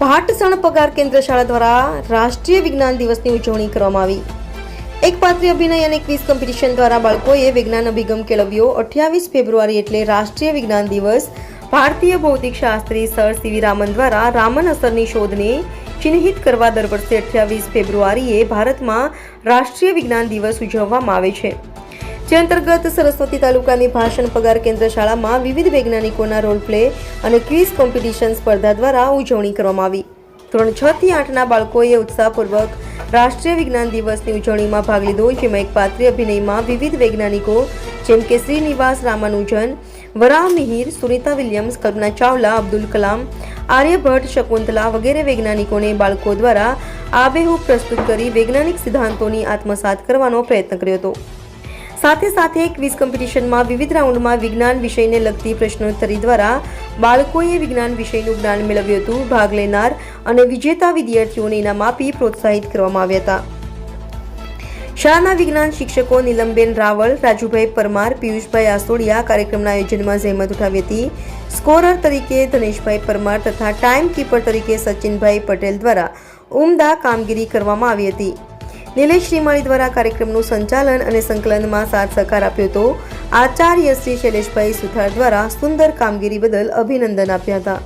ભાટસણ પગાર કેન્દ્ર શાળા દ્વારા રાષ્ટ્રીય વિજ્ઞાન દિવસની ઉજવણી કરવામાં આવી. એક પાત્રી અભિનય અને ક્વિઝ કોમ્પિટિશન દ્વારા બાળકોએ વિજ્ઞાન અભિગમ કેળવ્યો અઠ્યાવીસ ફેબ્રુઆરી એટલે રાષ્ટ્રીય વિજ્ઞાન દિવસ. ભારતીય ભૌતિક શાસ્ત્રી સર સીવી રામન દ્વારા રામન અસરની શોધને ચિહ્નિત કરવા દર વર્ષે અઠ્યાવીસ ફેબ્રુઆરીએ ભારતમાં રાષ્ટ્રીય વિજ્ઞાન દિવસ ઉજવવામાં આવે છે. જે અંતર્ગત સરસ્વતી તાલુકાની ભાષણ પગાર કેન્દ્ર શાળામાં વિવિધ વૈજ્ઞાનિકોના રોલ પ્લે અને ક્વિઝ કોમ્પિટિશન સ્પર્ધા દ્વારા ઉજવણી કરવામાં આવી. ધોરણ છ થી આઠના બાળકોએ ઉત્સાહપૂર્વક રાષ્ટ્રીય વિજ્ઞાન દિવસની ઉજવણીમાં ભાગ લીધો, જેમાં એક પાત્રી અભિનયમાં વિવિધ વૈજ્ઞાનિકો જેમ કે શ્રીનિવાસ રામાનુજન, વરાહ મિહિર, સુનીતા વિલિયમ્સ, કલ્પના ચાવલા, અબ્દુલ કલામ આર્યભટ્ટ શકુંતલા વગેરે વૈજ્ઞાનિકોને બાળકો દ્વારા આબેહૂબ પ્રસ્તુત કરી વૈજ્ઞાનિક સિદ્ધાંતોની આત્મસાત કરવાનો પ્રયત્ન કર્યો હતો. સાથે સાથે ક્વિઝ કોમ્પિટિશનમાં વિવિધ રાઉન્ડમાં વિજ્ઞાન વિષયને લગતી પ્રશ્નોત્તરી દ્વારા બાળકોએ વિજ્ઞાન વિષયનું જ્ઞાન મેળવ્યું હતું. ભાગ લેનાર અને વિજેતા વિદ્યાર્થીઓને ઇનામ આપી પ્રોત્સાહિત કરવામાં આવ્યા હતા. શાળાના વિજ્ઞાન શિક્ષકો નીલમબેન રાવલ, રાજુભાઈ પરમાર, પિયુષભાઈ આસોડિયા કાર્યક્રમના આયોજનમાં જહેમત ઉઠાવી હતી. સ્કોરર તરીકે ધનેશભાઈ પરમાર તથા ટાઈમ કીપર તરીકે સચિનભાઈ પટેલ દ્વારા ઉમદા કામગીરી કરવામાં આવી હતી. નિલેશ શ્રીમાળી દ્વારા કાર્યક્રમનું સંચાલન અને સંકલનમાં સાથ સહકાર આપ્યો હતો. આચાર્ય શ્રી શૈલેષભાઈ સુથાર દ્વારા સુંદર કામગીરી બદલ અભિનંદન આપ્યા હતા.